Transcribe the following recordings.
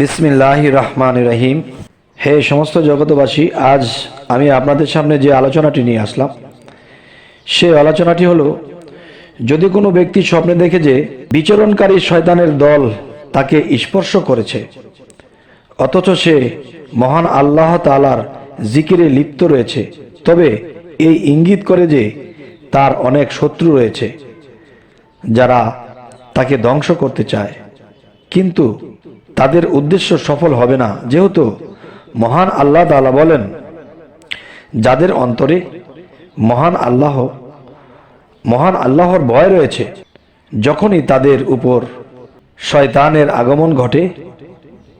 বিসমিল্লাহ রহমান রহিম। হে সমস্ত জগতবাসী আজ আমি আপনাদের সামনে যে আলোচনাটি নিয়ে আসলাম, সে আলোচনাটি হলো, যদি কোনো ব্যক্তি স্বপ্নে দেখে যে বিচরণকারী শয়তানের দল তাকে স্পর্শ করেছে, অথচ সে মহান আল্লাহ তালার জিকিরে লিপ্ত রয়েছে, তবে এই ইঙ্গিত করে যে তার অনেক শত্রু রয়েছে, যারা তাকে ধ্বংস করতে চায়। কিন্তু তাদের উদ্দেশ্য সফল হবে না। যেহেতু মহান আল্লাহ তাআলা বলেন, যাদের অন্তরে মহান আল্লাহ, মহান আল্লাহর ভয় রয়েছে, যখনই তাদের উপর শয়তানের আগমন ঘটে,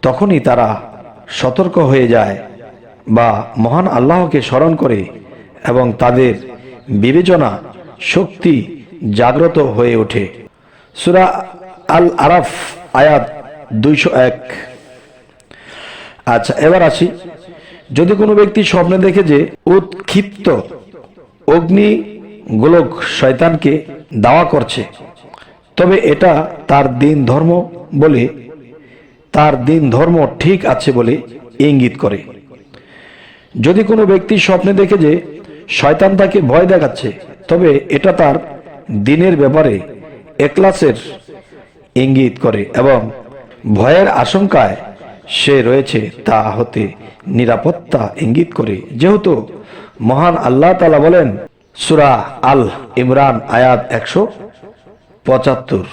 তখনই তারা সতর্ক হয়ে যায় বা মহান আল্লাহকে স্মরণ করে এবং তাদের বিবেচনা শক্তি জাগ্রত হয়ে ওঠে। সুরা আল আরাফ আয়াত দুইশো এক। আচ্ছা এবার আসি। যদি কোনো ব্যক্তি স্বপ্নে দেখে যে উৎক্ষিপ্ত অগ্নি গোলক শয়তানকে দাওয়া করছে, তবে এটা তার দিন ধর্ম বলে, তার দিন ধর্ম ঠিক আছে বলে ইঙ্গিত করে। যদি কোনো ব্যক্তি স্বপ্নে দেখে যে শয়তান তাকে ভয় দেখাচ্ছে, তবে এটা তার দিনের ব্যাপারে একলাসের ইঙ্গিত করে এবং ভয়ের আশঙ্কায় সে রয়েছে তা হতে নিরাপত্তা ইঙ্গিত করে। যেহেতু মহান আল্লাহ তালা বলেন, সুরা আল ইমরান আয়াত একশো পঁচাত্তর।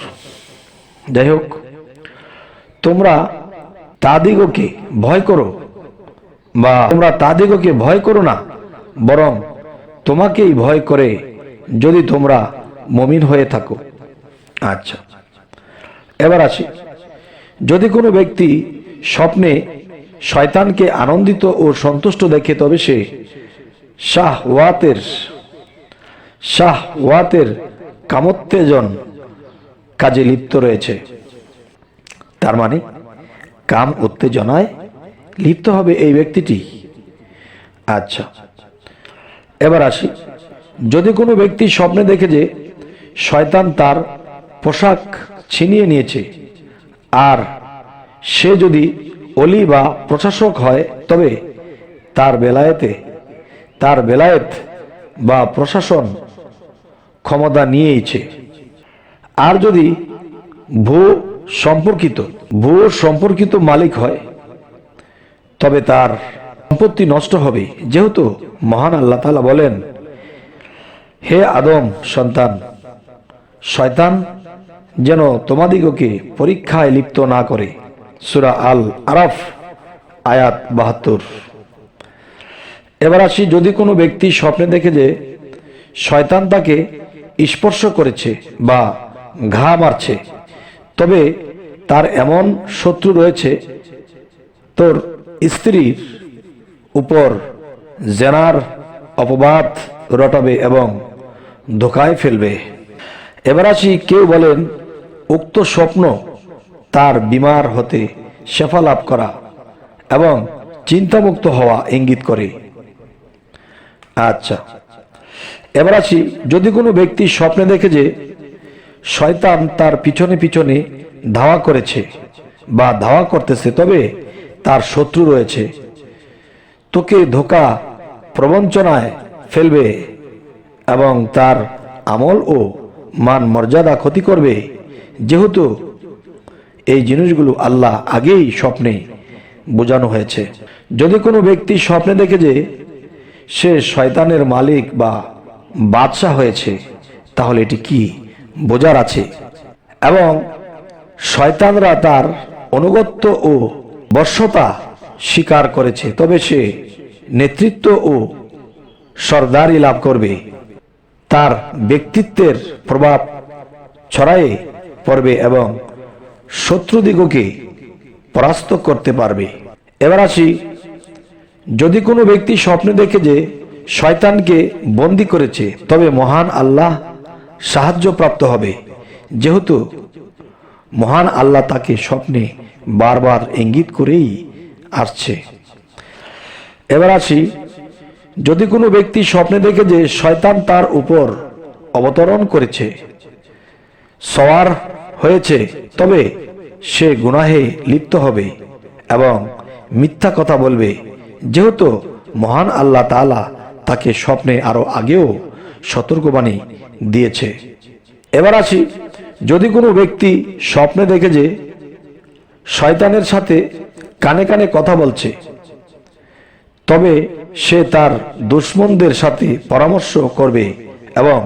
যাই হোক, তোমরা তাদিগকে ভয় করো বা তোমরা তাদিগকে ভয় করো না, বরং তোমাকেই ভয় করে যদি তোমরা মমিন হয়ে থাকো। আচ্ছা এবার আসি। যদি কোনো ব্যক্তি স্বপ্নে শয়তানকে আনন্দিত ও সন্তুষ্ট দেখে, তবে সে শাহ ওয়াতের শাহ ওয়াতের কামোত্তেজন কাজে লিপ্ত রয়েছে। তার মানে কাম উত্তেজনায় লিপ্ত হবে এই ব্যক্তিটি। আচ্ছা এবার আসি। যদি কোনো ব্যক্তি স্বপ্নে দেখে যে শয়তান তার পোশাক ছিনিয়ে নিয়েছে আর সে যদি অলি বা প্রশাসক হয়, তবে তার বেলায়েতে, তার বেলায়েত বা প্রশাসন ক্ষমতা নিয়েইছে আর যদি ভূ সম্পর্কিত ভূ সম্পর্কিত মালিক হয়, তবে তার সম্পত্তি নষ্ট হবে। যেহেতু মহান আল্লাহ তালা বলেন, হে আদম সন্তান, শয়তান যেন তোমাদিগকে পরীক্ষায় লিপ্ত না করে। সুরা আল আরাফ আয়াত বাহাত্তর। এবার আসি, যদি কোনো ব্যক্তি স্বপ্নে দেখে যে শয়তান তাকে স্পর্শ করেছে বা ঘা মারছে, তবে তার এমন শত্রু রয়েছে, তোর স্ত্রীর উপর জেনার অপবাদ রটাবে এবং ধোকায় ফেলবে। এবার আসি, কেউ বলেন উক্ত স্বপ্ন তার বিমার হতে শেফা লাভ করা এবং চিন্তামুক্ত হওয়া ইঙ্গিত করে। আচ্ছা এবার আসি, যদি কোনো ব্যক্তি স্বপ্নে দেখে যে শয়তান তার পিছনে পিছনে ধাওয়া করেছে বা ধাওয়া করতেছে, তবে তার শত্রু রয়েছে, তোকে ধোকা প্রবঞ্চনায় ফেলবে এবং তার আমল ও মান মর্যাদা ক্ষতি করবে যেহেতু এই জিনিসগুলো আল্লাহ আগেই স্বপ্নে বোঝানো হয়েছে। যদি কোনো ব্যক্তি স্বপ্নে দেখে যে সে শয়তানের মালিক বা বাদশাহ হয়েছে, তাহলে এটি কি বোঝার আছে? এবং শয়তানরা তার অনুগত্য ও বর্ষতা স্বীকার করেছে, তবে সে নেতৃত্ব ও সর্দারি লাভ করবে। তার ব্যক্তিত্বের প্রভাব ছড়ায়ে পড়বে এবং শত্রুদিগকে পরাস্ত করতে পারবে। এবার আসি, যদি কোনো ব্যক্তি স্বপ্নে দেখে যে শয়তানকে বন্দি করেছে, তবে মহান আল্লাহ সাহায্যপ্রাপ্ত হবে। যেহেতু মহান আল্লাহ তাকে স্বপ্নে বারবার ইঙ্গিত করেই আসছে। এবার আসি, যদি কোনো ব্যক্তি স্বপ্নে দেখে যে শয়তান তার উপর অবতরণ করেছে সওয়ার হয়েছে, তবে সে গুনাহে লিপ্ত হবে এবং মিথ্যা কথা বলবে। যেহেতু মহান আল্লাহ তাআলা তাকে স্বপ্নে আরও আগেও সতর্কবাণী দিয়েছে। এবার আসি, যদি কোনো ব্যক্তি স্বপ্নে দেখে যে শয়তানের সাথে কানে কানে কথা বলছে, তবে সে তার দুশ্মনদের সাথে পরামর্শ করবে এবং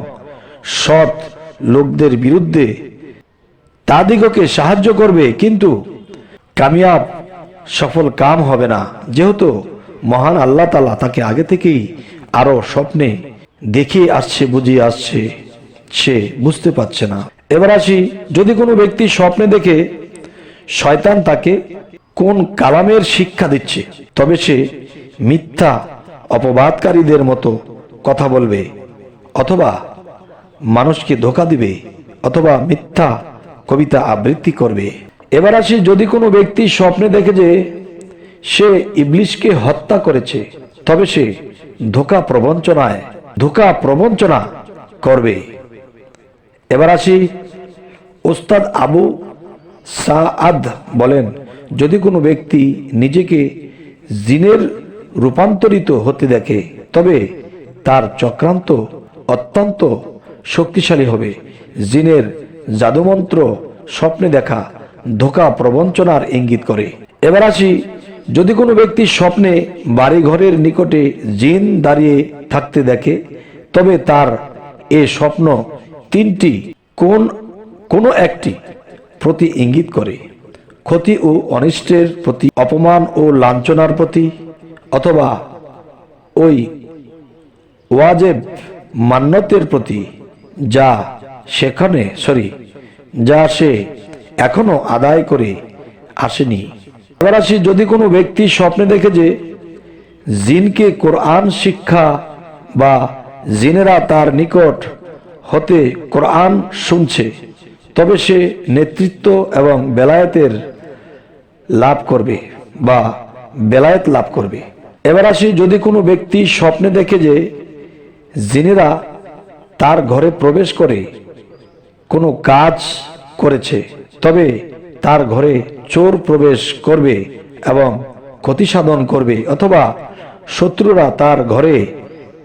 সৎ লোকদের বিরুদ্ধে তাদিগকে সাহায্য করবে, কিন্তু কামিয়াব সফল কাম হবে না। যেহেতু মহান আল্লাহ তালা তাকে আগে থেকেই আরও স্বপ্নে দেখিয়ে আসছে, বুঝিয়ে আসছে, সে বুঝতে পারছে না। এবার আসি, যদি কোনো ব্যক্তি স্বপ্নে দেখে শয়তান তাকে কোন কালামের শিক্ষা দিচ্ছে, তবে সে মিথ্যা অপবাদকারীদের মতো কথা বলবে, অথবা মানুষকে ধোকা দিবে অথবা মিথ্যা কবিতা আবৃত্তি করবে। এবার আসি, যদি কোনো ব্যক্তি স্বপ্নে দেখে যে সে ইবলিশকে হত্যা করেছে, তবে সে ধোকা প্রবঞ্চনায়, ধোকা প্রবঞ্চনা করবে। এবার আসি, ওস্তাদ আবু সাআদ বলেন, যদি কোনো ব্যক্তি নিজেকে জিনের রূপান্তরিত হতে দেখে, তবে তার চক্রান্ত অত্যন্ত শক্তিশালী হবে। জিনের জাদুমন্ত্র স্বপ্নে দেখা ধোকা প্রবঞ্চনার ইঙ্গিত করে। এবার আসি, যদি কোনো ব্যক্তি স্বপ্নে বাড়ি ঘরের নিকটে জিন দাঁড়িয়ে থাকতে দেখে, তবে তার এ স্বপ্ন তিনটি, কোন, কোনো একটি প্রতি ইঙ্গিত করে। ক্ষতি ও অনিষ্টের প্রতি, অপমান ও লাঞ্ছনার প্রতি, অথবা ওই ওয়াজেব মান্যতের প্রতি। যা সেখানে সরি যা সে এখনও আদায় করে আসেনি। এবার আসি, যদি কোনো ব্যক্তি স্বপ্নে দেখে যে জিনকে কোরআন শিক্ষা বা জিনেরা তার নিকট হতে কোরআন শুনছে, তবে সে নেতৃত্ব এবং বেলায়েতের লাভ করবে বা বেলায়েত লাভ করবে। এবার আসি, যদি কোনো ব্যক্তি স্বপ্নে দেখে যে জিনেরা তার ঘরে প্রবেশ করে কোনো কাজ করেছে, তবে তার ঘরে চোর প্রবেশ করবে এবং ক্ষতি সাধন করবে, অথবা শত্রুরা তার ঘরে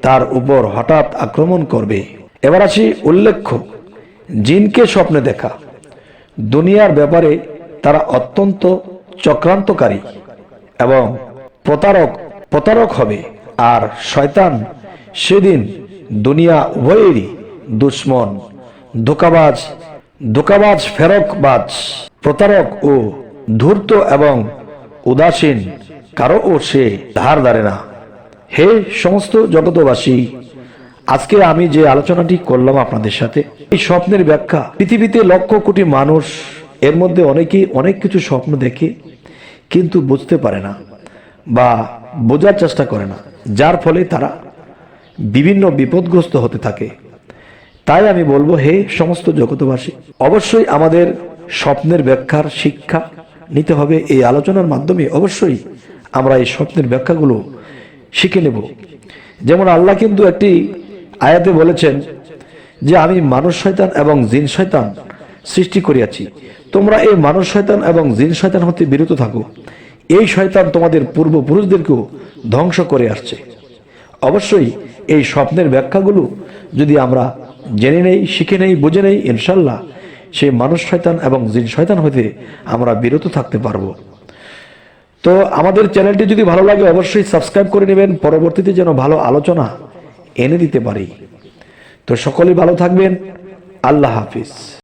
তার উপর হঠাৎ আক্রমণ করবে। এবার আসি উল্লেখ্য, জিনকে স্বপ্নে দেখা। দুনিয়ার ব্যাপারে তারা অত্যন্ত চক্রান্তকারী এবং প্রতারক প্রতারক হবে, আর শয়তান সেদিন দুনিয়া উভয়েরই দুশ্মন, ধোকাবাজ ধোকাবাজ, ফেরকবাজ, প্রতারক ও ধূর্ত এবং উদাসীন, কারও ও সে ধার ধারে না। হে সমস্ত জগতবাসী আজকে আমি যে আলোচনাটি করলাম আপনাদের সাথে, এই স্বপ্নের ব্যাখ্যা, পৃথিবীতে লক্ষ কোটি মানুষ, এর মধ্যে অনেকেই অনেক কিছু স্বপ্ন দেখে, কিন্তু বুঝতে পারে না বা বোঝার চেষ্টা করে না। যার ফলে তারা বিভিন্ন বিপদগ্রস্ত হতে থাকে। তাই আমি বলব, হে সমস্ত জগতবাসী অবশ্যই আমাদের স্বপ্নের ব্যাখ্যার শিক্ষা নিতে হবে। এই আলোচনার মাধ্যমে অবশ্যই আমরা এই স্বপ্নের ব্যাখ্যাগুলো শিখে নেব। যেমন আল্লাহ কিন্তু একটি আয়াতে বলেছেন যে, আমি মানুষ শয়তান এবং জিন শয়তান সৃষ্টি করিয়াছি। তোমরা এই মানুষ শয়তান এবং জিন শয়তান হতে বিরত থাকো। এই শয়তান তোমাদের পূর্বপুরুষদেরকেও ধ্বংস করে আসছে। অবশ্যই এই স্বপ্নের ব্যাখ্যাগুলো যদি আমরা জেনে নেই, শিখে নেই, বুঝে নেই, ইনশাল্লাহ সেই মানুষ শয়তান এবং জিন শয়তান হতে আমরা বিরত থাকতে পারব। তো আমাদের চ্যানেলটি যদি ভালো লাগে অবশ্যই সাবস্ক্রাইব করে নেবেন। পরবর্তীতে যেন ভালো আলোচনা এনে দিতে পারি। তো সকলেই ভালো থাকবেন। আল্লাহ হাফিজ।